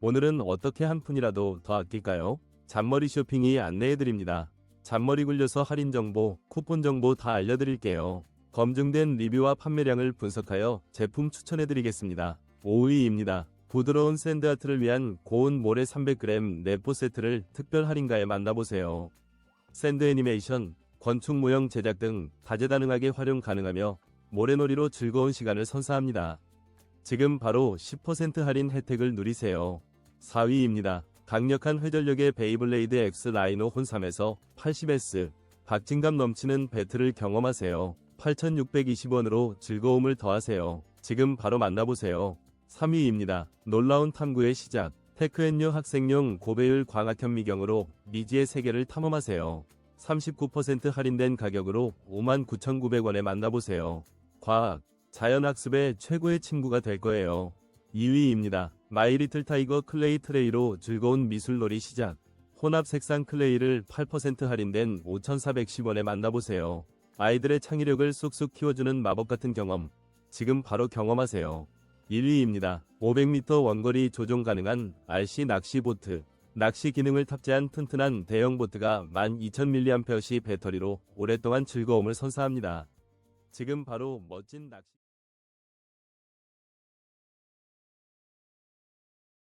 오늘은 어떻게 한 푼이라도 더 아낄까요? 잔머리 쇼핑이 안내해드립니다. 잔머리 굴려서 할인 정보, 쿠폰 정보 다 알려드릴게요. 검증된 리뷰와 판매량을 분석하여 제품 추천해드리겠습니다. 5위입니다. 부드러운 샌드아트를 위한 고운 모래 300g 네포 세트를 특별 할인가에 만나보세요. 샌드 애니메이션, 건축 모형 제작 등 다재다능하게 활용 가능하며 모래놀이로 즐거운 시간을 선사합니다. 지금 바로 10% 할인 혜택을 누리세요. 4위입니다. 강력한 회전력의 베이블레이드 X 라이노 혼삼에서 80S 박진감 넘치는 배틀을 경험하세요. 8,620원으로 즐거움을 더하세요. 지금 바로 만나보세요. 3위입니다. 놀라운 탐구의 시작. 테크앤유 학생용 고배율 광학현 미경으로 미지의 세계를 탐험하세요. 39% 할인된 가격으로 59,900원에 만나보세요. 과학, 자연학습의 최고의 친구가 될 거예요. 2위입니다. 마이리틀 타이거 클레이 트레이로 즐거운 미술놀이 시작. 혼합 색상 클레이를 8% 할인된 5,410원에 만나보세요. 아이들의 창의력을 쑥쑥 키워주는 마법 같은 경험. 지금 바로 경험하세요. 1위입니다. 500m 원거리 조종 가능한 RC 낚시 보트. 낚시 기능을 탑재한 튼튼한 대형 보트가 12,000mAh 배터리로 오랫동안 즐거움을 선사합니다. 지금 바로 멋진 낚시